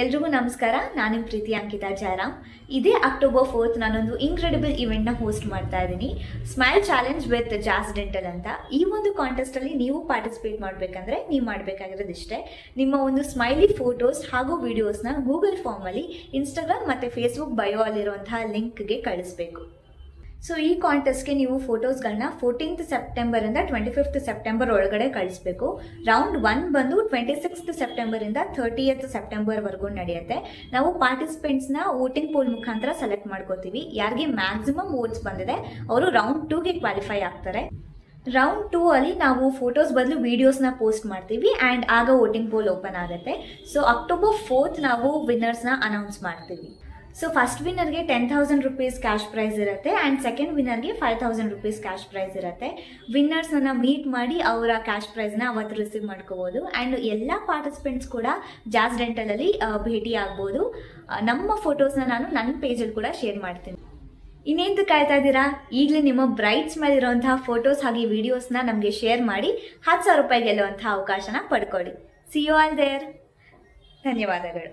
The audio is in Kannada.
ಎಲ್ರಿಗೂ ನಮಸ್ಕಾರ. ನಾನು ನಿಮ್ಮ ಪ್ರೀತಿ ಅಂಕಿತಾ ಜಾರಾಮ್ ಇದೇ ಅಕ್ಟೋಬರ್ ಫೋರ್ತ್ ನಾನೊಂದು ಇನ್ಕ್ರೆಡಿಬಲ್ ಇವೆಂಟ್ನ ಹೋಸ್ಟ್ ಮಾಡ್ತಾ ಇದ್ದೀನಿ. Smile challenge with Jas dental ಅಂತ. ಈ ಒಂದು ಕಾಂಟೆಸ್ಟಲ್ಲಿ ನೀವು ಪಾರ್ಟಿಸಿಪೇಟ್ ಮಾಡಬೇಕಂದ್ರೆ ನೀವು ಮಾಡಬೇಕಾಗಿರೋದು ಇಷ್ಟೇ. ನಿಮ್ಮ ಒಂದು ಸ್ಮೈಲಿ ಫೋಟೋಸ್ ಹಾಗೂ ವಿಡಿಯೋಸ್ನ ಗೂಗಲ್ ಫಾರ್ಮಲ್ಲಿ ಇನ್ಸ್ಟಾಗ್ರಾಮ್ ಮತ್ತು ಫೇಸ್ಬುಕ್ ಬಯೋ ಅಲ್ಲಿರುವಂತಹ ಲಿಂಕ್ಗೆ ಕಳಿಸ್ಬೇಕು. ಸೊ ಈ ಕಾಂಟೆಸ್ಟ್ಗೆ ನೀವು ಫೋಟೋಸ್ಗಳನ್ನ ಫೋರ್ಟೀನ್ತ್ ಸೆಪ್ಟೆಂಬರಿಂದ ಟ್ವೆಂಟಿ ಫಿಫ್ತ್ ಸೆಪ್ಟೆಂಬರ್ ಒಳಗಡೆ ಕಳಿಸ್ಬೇಕು. ರೌಂಡ್ ಒನ್ ಬಂದು ಟ್ವೆಂಟಿ ಸಿಕ್ಸ್ತ್ ಸೆಪ್ಟೆಂಬರಿಂದ ಥರ್ಟಿಯತ್ ಸೆಪ್ಟೆಂಬರ್ವರೆಗೂ ನಡೆಯುತ್ತೆ. ನಾವು ಪಾರ್ಟಿಸಿಪೆಂಟ್ಸ್ನ ವೋಟಿಂಗ್ ಪೋಲ್ ಮುಖಾಂತರ ಸೆಲೆಕ್ಟ್ ಮಾಡ್ಕೋತೀವಿ. ಯಾರಿಗೆ ಮ್ಯಾಕ್ಸಿಮಮ್ ವೋಟ್ಸ್ ಬಂದಿದೆ, ಅವರು ರೌಂಡ್ ಟೂಗೆ ಕ್ವಾಲಿಫೈ ಆಗ್ತಾರೆ. ರೌಂಡ್ ಟೂ ಅಲ್ಲಿ ನಾವು ಫೋಟೋಸ್ ಬದಲು ವಿಡಿಯೋಸ್ನ ಪೋಸ್ಟ್ ಮಾಡ್ತೀವಿ ಆ್ಯಂಡ್ ಆಗ ವೋಟಿಂಗ್ ಪೋಲ್ ಓಪನ್ ಆಗುತ್ತೆ. ಸೊ ಅಕ್ಟೋಬರ್ ಫೋರ್ತ್ ನಾವು ವಿನ್ನರ್ಸ್ನ ಅನೌನ್ಸ್ ಮಾಡ್ತೀವಿ. So first ವಿನ್ನರ್ಗೆ ten thousand rupees cash prize ಇರುತ್ತೆ and second ವಿನ್ನರ್ಗೆ five thousand rupees cash prize ಇರುತ್ತೆ. ವಿನ್ನರ್ಸನ್ನು ಮೀಟ್ ಮಾಡಿ ಅವರ ಕ್ಯಾಶ್ ಪ್ರೈಸ್ನ ಅವತ್ತು ರಿಸೀವ್ ಮಾಡ್ಕೋಬೋದು. ಆ್ಯಂಡ್ ಎಲ್ಲ ಪಾರ್ಟಿಸಿಪೆಂಟ್ಸ್ ಕೂಡ ಜಾಸ್ ಡೆಂಟಲಲ್ಲಿ ಭೇಟಿ ಆಗ್ಬೋದು. ನಮ್ಮ ಫೋಟೋಸ್ನ ನಾನು ನನ್ನ ಪೇಜಲ್ಲಿ ಕೂಡ ಶೇರ್ ಮಾಡ್ತೀನಿ. ಇನ್ನೇಂತ ಕಾಯ್ತಾ ಇದ್ದೀರಾ? ಈಗಲೇ ನಿಮ್ಮ ಬ್ರೈಟ್ಸ್ ಮೇಲೆ ಇರುವಂತಹ ಫೋಟೋಸ್ ಹಾಗೆ ವಿಡಿಯೋಸ್ನ ನಮಗೆ ಶೇರ್ ಮಾಡಿ ಹತ್ತು ಸಾವಿರ ರೂಪಾಯಿ ಗೆಲ್ಲುವಂತಹ ಅವಕಾಶನ ಪಡ್ಕೊಳ್ಳಿ. ಸಿ ಯು ಆಲ್ ದೇರ್ ಧನ್ಯವಾದಗಳು.